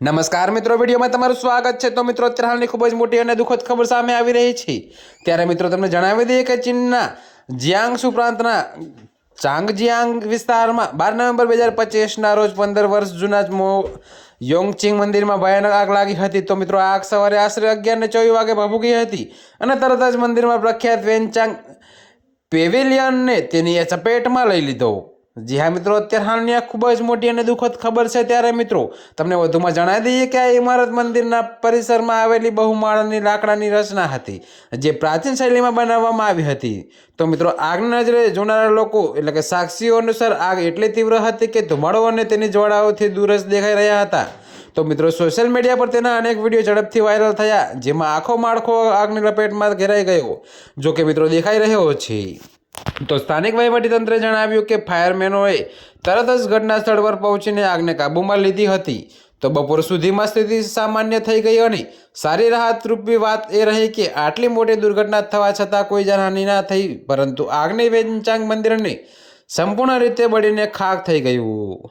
નમસ્કાર મિત્રો, વિડીયોમાં તમારું સ્વાગત છે. તો મિત્રો, અત્યારે હાલની ખૂબ જ મોટી અને દુઃખદ ખબર સામે આવી રહી છે. ત્યારે મિત્રો, તમને જણાવી દઈએ કે ચીનના જિયાંગસુ પ્રાંતના ચાંગજિયાંગ વિસ્તારમાં બાર નવેમ્બર બે હજાર પચીસના રોજ પંદર વર્ષ જૂના મો યોંગચિંગ મંદિરમાં ભયાનક આગ લાગી હતી. તો મિત્રો આગ સવારે આશરે અગિયાર ને ચોવીસ વાગે ભભૂકી હતી અને તરત જ મંદિરમાં પ્રખ્યાત વેનચાંગ પેવેલિયનને તેની ચપેટમાં લઈ લીધો. જી હા મિત્રો, અત્યારે હાલની આ ખૂબ જ મોટી અને દુઃખદ ખબર છે. ત્યારે મિત્રો, તમને વધુમાં જણાવી દઈએ કે આ ઇમારત મંદિરના પરિસરમાં આવેલી બહુમાળની લાકડાની રચના હતી, જે પ્રાચીન શૈલીમાં બનાવવામાં આવી હતી. તો મિત્રો, આગની નજરે જોનારા લોકો, એટલે કે સાક્ષીઓ અનુસાર આગ એટલી તીવ્ર હતી કે ધુમાડો અને તેની જ્વાળાઓથી દૂર જ દેખાઈ રહ્યા હતા. તો મિત્રો, સોશિયલ મીડિયા પર તેના અનેક વીડિયો ઝડપથી વાયરલ થયા, જેમાં આખો માળખો આગની લપેટમાં ઘેરાઈ ગયો. જો કે મિત્રો, દેખાઈ રહ્યો છે. તો સ્થાનિક વહીવટીતંત્રે જણાવ્યું કે ફાયરમેનોએ તરત જ ઘટના સ્થળ પર પહોંચીને આગને કાબૂમાં લીધી હતી. તો બપોર સુધીમાં સ્થિતિ સામાન્ય થઈ ગઈ અને સારી રાહતરૂપી વાત એ રહી કે આટલી મોટી દુર્ઘટના થવા છતાં કોઈ જાનહાનિ ના થઈ, પરંતુ આગની વેંચાંગ મંદિરને સંપૂર્ણ રીતે બળીને ખાક થઈ ગયું.